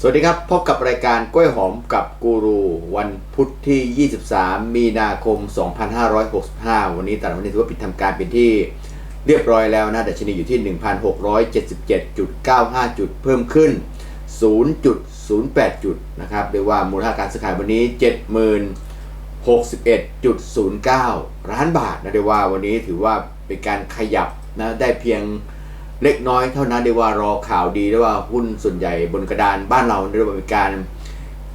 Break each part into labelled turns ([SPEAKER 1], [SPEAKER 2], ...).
[SPEAKER 1] สวัสดีครับ พบกับรายการกล้วยหอมกับกูรูวันพุธที่ 23 มีนาคม 2565 วันนี้ตลาดวันนี้ถือว่าปิดทำการเป็นที่เรียบร้อยแล้วนะดัชนีอยู่ที่ 1,677.95 จุดเพิ่มขึ้น 0.08 จุดนะครับเรียกว่ามูลค่าการซื้อขายวันนี้ 70,061.09 ล้านบาทนะเรียกว่าวันนี้ถือว่าเป็นการขยับนะได้เพียง เล็กน้อยเท่านั้นเรียกว่ารอข่าวดีได้ว่าหุ้นส่วนใหญ่บนกระดานบ้านเราเรียกว่าเป็นการ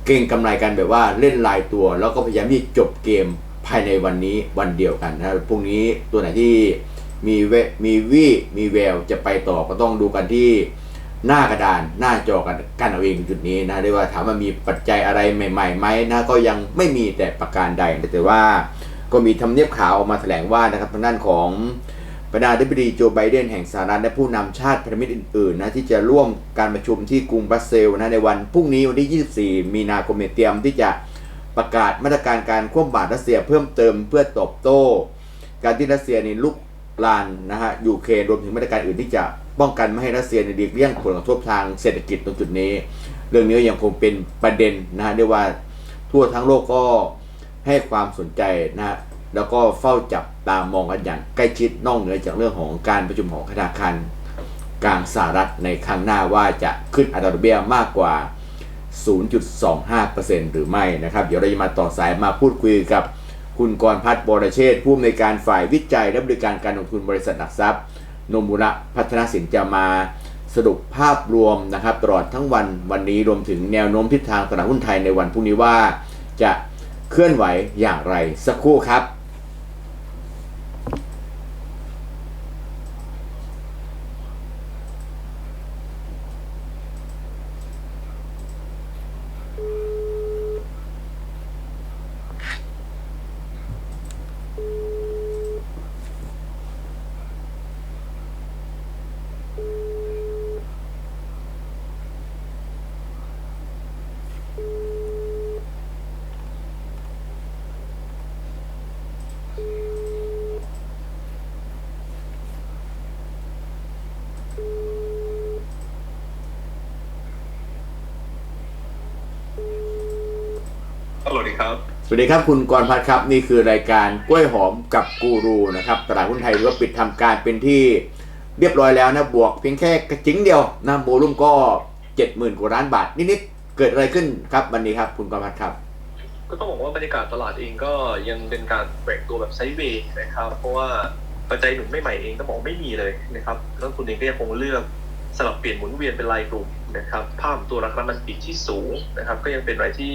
[SPEAKER 1] เก่งกำไรกันแบบว่าเล่นลายตัว แล้วก็พยายามที่จบเกมภายในวันนี้วันเดียวกันนะพรุ่งนี้ตัวไหนที่มีเวมีวี่มีแววจะไปต่อก็ต้องดูกันที่หน้ากระดานหน้าจอกันกันเอาเองจุดนี้นะเรียกว่าถามว่ามีปัจจัยอะไรใหม่ๆไหมนะก็ยังไม่มีแต่ประการใดแต่ว่าก็มีทำเนียบข่าวออกมาแถลงว่านะครับทางด้านของ ประธานาธิบดีโจไบเดนแห่งสหรัฐและผู้นำชาติพันธมิตรอื่นๆนะที่จะร่วมการประชุมที่กรุงบรัสเซลนะในวันพรุ่งนี้วันที่ 24 มีนาคมเตรียมที่จะประกาศมาตรการการควบบาตรรัสเซียเพิ่มเติมเพื่อตอบโต้ การที่รัสเซียนี่ลุกลานนะฮะยูเครนรวมถึงมาตรการอื่นที่จะป้องกันไม่ให้รัสเซียในดีกเลี่ยงผลกระทบทางเศรษฐกิจตรงจุดนี้ เรื่องนี้ยังคงเป็นประเด็นนะฮะเรียกว่าทั่วทั้งโลกก็ให้ความสนใจนะฮะ แล้วก็เฝ้าจับตามองกันอย่างใกล้ชิดนอกเหนือจากเรื่องของการประชุมของธนาคารกลางสหรัฐในครั้งหน้าว่าจะขึ้นอัตราดอกเบี้ยมากกว่า 0.25%หรือไม่นะครับ เดี๋ยวเราจะมาต่อสายมาพูดคุยกับคุณกรพัฒน์บรเชษฐ์ผู้อำนวยการฝ่ายวิจัยและบริการการลงทุนบริษัทหลักทรัพย์นมุระพัฒนาสินจะมาสรุปภาพรวมนะครับตลอดทั้งวันวันนี้รวมถึงแนวโน้มทิศทางตลาดหุ้นไทยในวันพรุ่งนี้ว่า จะเคลื่อนไหวอย่างไรสักครู่ครับ
[SPEAKER 2] สวัสดีครับ
[SPEAKER 1] สวัสดีครับคุณกรพัฒน์ครับนี่คือรายการกล้วยหอมกับกูรูนะครับตลาดหุ้นไทยหรือว่าปิดทำการเป็นที่เรียบร้อยแล้วนะบวกเพียงแค่กระจิงเดียวนะโวลุ่มก็70,000กว่าล้านบาทนิดๆเกิดอะไรขึ้นครับวันนี้ครับ คุณกรพัฒน์ครับ
[SPEAKER 2] ก็ต้องบอกว่าบรรยากาศตลาดเองก็ยังเป็นการแบ่งตัวแบบไซด์เวย์นะครับ เพราะว่าปัจจัยหนุนไม่ใหม่เองต้องบอกไม่มีเลยนะครับแล้วคุณเองก็ยังคงเลือกสลับเปลี่ยนหมุนเวียนเป็นรายกลุ่มนะครับภาพตัวราคาน้ำมันปีกที่สูงนะครับ ก็ยังเป็นรายที่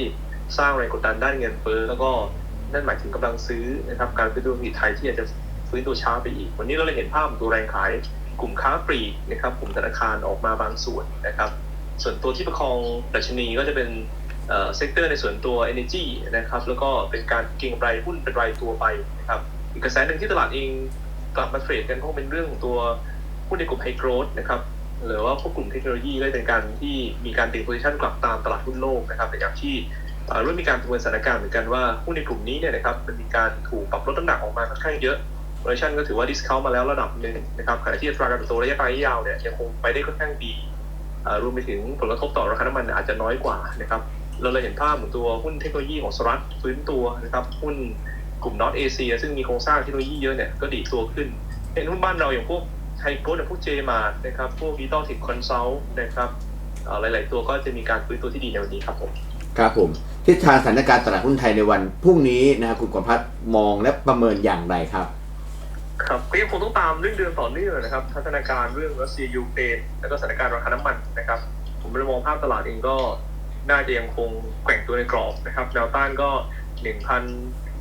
[SPEAKER 2] สร้างแรงกดดันด้านเงินเฟ้อแล้วก็นั่นหมายถึงกำลังซื้อนะครับการฟื้นตัวธุรกิจไทยที่อาจจะฟื้นตัวช้าไปอีก วันนี้เราเลยเห็นภาพตัวแรงขายกลุ่มค้าปลีกนะครับกลุ่มธนาคารออกมาบางส่วนนะครับ ส่วนตัวที่ประคองดัชนีก็จะเป็นเซกเตอร์ในส่วนตัว Energy นะครับแล้วก็เป็นการเก็งกำไรหุ้นเป็นรายตัวไปนะครับอีกกระแสหนึ่งที่ตลาดเองกลับมาเทรดกันก็เป็นเรื่องของตัวหุ้นในกลุ่มไฮโกรดนะครับหรือว่าพวกกลุ่มเทคโนโลยีก็เป็นการที่มีการดึงโพซิชันกลับตามตลาดหุ้นโลกนะครับแต่อย่างที่ เอ่อเริ่มมีการประเมินสถานการณ์เหมือนกันว่าหุ้นในกลุ่มนี้เนี่ยนะครับมันมีการถูกปรับลดน้ำหนักออกมาค่อนข้างเยอะโพซิชันก็ถือว่าดิสคาวมาแล้วระดับหนึ่งนะครับขณะที่อัตราการเติบโตระยะกลางยาวเนี่ยยังคงไปได้ค่อนข้างดีรวมไปถึงผลกระทบต่อราคาน้ำมันอาจจะน้อยกว่านะครับเราเลยเห็นภาพของตัวหุ้นเทคโนโลยีของสหรัฐฟื้นตัวนะครับหุ้นกลุ่มนอตเอเชียซึ่งมีโครงสร้างเทคโนโลยีเยอะเนี่ยก็ดีตัวขึ้นเห็นหุ้นบ้านเราอย่างพวกไฮโกลอย่างพวกเจมาร์นะครับพวกดิจิตอลเทคคอนซัลท์นะครับหลาย ๆ ตัวก็จะมีการฟื้นตัวที่ดีในวันนี้ครับผม
[SPEAKER 1] ครับผมทิศทางสถานการณ์ตลาดหุ้นไทยในวันพรุ่งนี้นะครับคุณกรพัฒน์มองและประเมินอย่างไรครับ
[SPEAKER 2] ครับก็ยังคงต้องตามเรื่องเดือนต่อเนื่องนะครับพัฒนาการเรื่องรัสเซียยูเครนแล้วก็สถานการณ์ราคาน้ำมันนะครับ ผมเลยมองภาพตลาดเองก็น่าจะยังคงแกว่งตัวในกรอบนะครับแนวต้านก็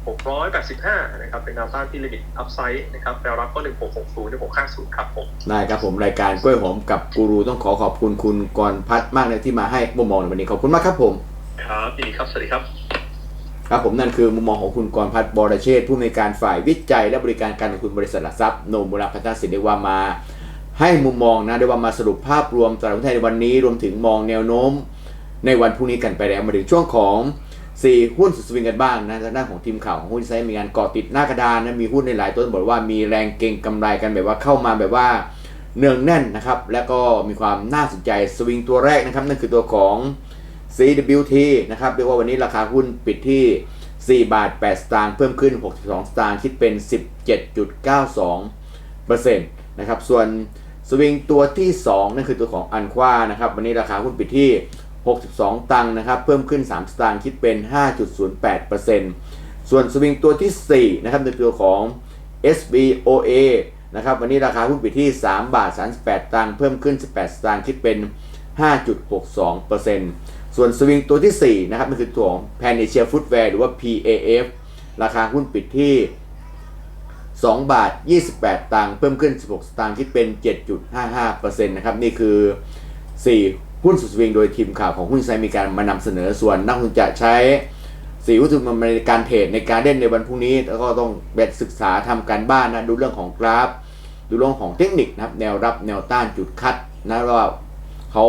[SPEAKER 2] 1,685 นะครับ เป็นแนวต้านที่ลิมิตอัพไซด์นะครับแนวรับก็ 1660 1650 ครับผม
[SPEAKER 1] ได้ครับผมรายการกล้วยหอมกับกูรูต้องขอขอบคุณคุณกรพัฒน์มากเลยที่มาให้มุมมองในวันนี้ขอบคุณมากครับผม
[SPEAKER 2] ครับยินดีครับ สวัสดีครับ
[SPEAKER 1] ครับผมนั่นคือมุมมองของคุณกรพัฒน์บรเชษผู้อำนการฝ่ายวิจัย และบริการการลงทุนบริษัทหลักทรัพย์โนมุระพัฒนาสินเดว่ามา ให้มุมมองนะเรียกว่ามาสรุปภาพรวมตลาดหุ้นไทยในวันนี้รวมถึงมองแนวโน้ม ในวันพรุ่งนี้กันไปแล้วมาถึงช่วงของ4หุ้นสุดสวิงกันบ้างนะทางด้านของทีมข่าวของหุ้นไซมีการเกาะติดหน้ากระดานนะมีหุ้นในหลายตัวบอกว่ามีแรงเก็งกำไรกันแบบว่าเข้ามาแบบว่าเนืองแน่นนะครับ แล้วก็มีความน่าสนใจสวิงตัวแรกนะครับนั่นคือตัวของ CWT นะครับเรียกว่าวันนี้ราคาหุ้นปิดที่ 4 บาท 8 สตางค์เพิ่มขึ้น 62 สตางค์คิดเป็น 17.92%นะครับส่วนสวิงตัวที่ 2 นั่นคือตัวของอันควานะครับวันนี้ราคาหุ้นปิดที่ 62 ตังค์นะครับเพิ่มขึ้น 3 สตางค์คิดเป็น 5.08%ส่วนสวิงตัวที่ 4 นะครับในตัวของ SBOA นะครับวันนี้ราคาหุ้นปิดที่ 3 บาท 38 ตังค์เพิ่มขึ้น 18 สตางค์คิดเป็น 5.62% ส่วนสวิงตัวที่ 4 นะครับมันคือตัวของ Pan Asia Footwear หรือว่า PAF ราคาหุ้นปิดที่ 2 บาท 28 ตังค์เพิ่มขึ้น 16 สตางค์คิดเป็น 7.55%นะครับนี่คือ 4 หุ้นสุดสวิงโดยทีมข่าวของหุ้นไซมีการมานำเสนอส่วนนักลงทุนจะใช้4หุ้นสุมันในการเทรดในการเล่นในวันพรุ่งนี้แล้วก็ต้องเบ็ดศึกษาทำการบ้านนะดูเรื่องของกราฟ ดูเรื่องของเทคนิคนะครับแนวรับแนวต้านจุดคัดนะว่าเขา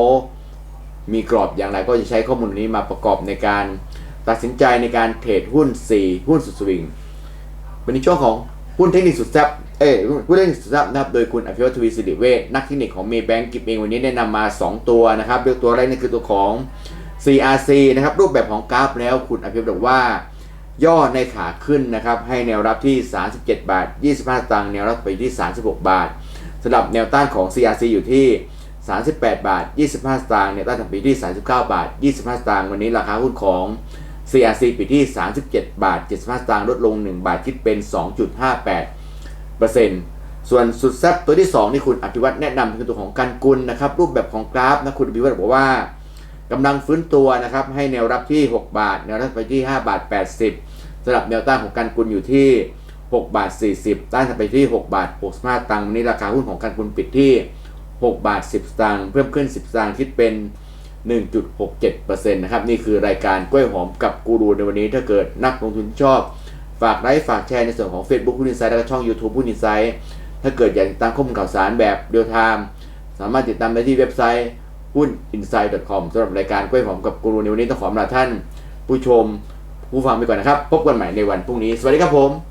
[SPEAKER 1] มีกรอบอย่างไรก็จะใช้ข้อมูลนี้มาประกอบในการตัดสินใจในการเทรดหุ้น 4 หุ้นสุดสวิงวันนี้ช่วงของหุ้นเทคนิคสุดแซ่บเอ้ยหุ้นเทคนิคสุดแซ่บนะครับ โดยคุณอภิวัตทวีสิริเวชนักเทคนิคของเมย์แบงก์กิฟเองวันนี้แนะนำมา 2 ตัวนะครับเลือกตัวแรกนี่คือตัวของ CRC นะครับ รูปแบบของกราฟแล้วคุณอภิวัตบอกว่า ย่อในขาขึ้นนะครับ ให้แนวรับที่ 37 บาท 25สตางค์แนวรับไปที่ 36 บาทสำหรับแนวต้านของ CRC อยู่ที่ 38 บาท 25 สตางค์แนวต้านถัดไปที่ 39 บาท 25 สตางค์วันนี้ราคาหุ้นของ CRC ปิดที่ 37 บาท 75 สตางค์ลดลง 1 บาทคิดเป็น 2.58เปอร์เซ็นต์ส่วนสุดแซ่บตัวที่2ที่คุณอภิวัตแนะนำคือตัวของกันกุลนะครับ รูปแบบของกราฟนะคุณอภิวัตบอกว่ากำลังฟื้นตัวนะครับ ให้แนวรับที่ 6 บาท แนวรับไปที่ 5 บาท 80สำหรับแนวต้านของกันกุลอยู่ที่6บาท40ต้านไปที่ 6 บาท65ตังค์วันนี้ราคาหุ้นของกันกุลปิดที่ 6 บาท 10 สตางค์เพิ่มขึ้น 10 สตางค์คิดเป็น 1.67%นะครับนี่คือรายการกล้วยหอมกับกูรูในวันนี้ถ้าเกิดนักลงทุนชอบ ฝากไลค์ฝากแชร์ในส่วนของ Facebook หุ้นอินไซด์แล้วก็ช่อง YouTube หุ้นอินไซด์ถ้าเกิดอยากติดตามข้อมูลข่าวสารแบบเรียลไทม์สามารถติดตามได้ที่เว็บไซต์หุ้น insight.com สำหรับรายการกล้วยหอมกับกูรูในวันนี้ต้องขอลาท่าน ผู้ชมผู้ฟังไปก่อนนะครับ พบกันใหม่ในวันพรุ่งนี้ สวัสดีครับผม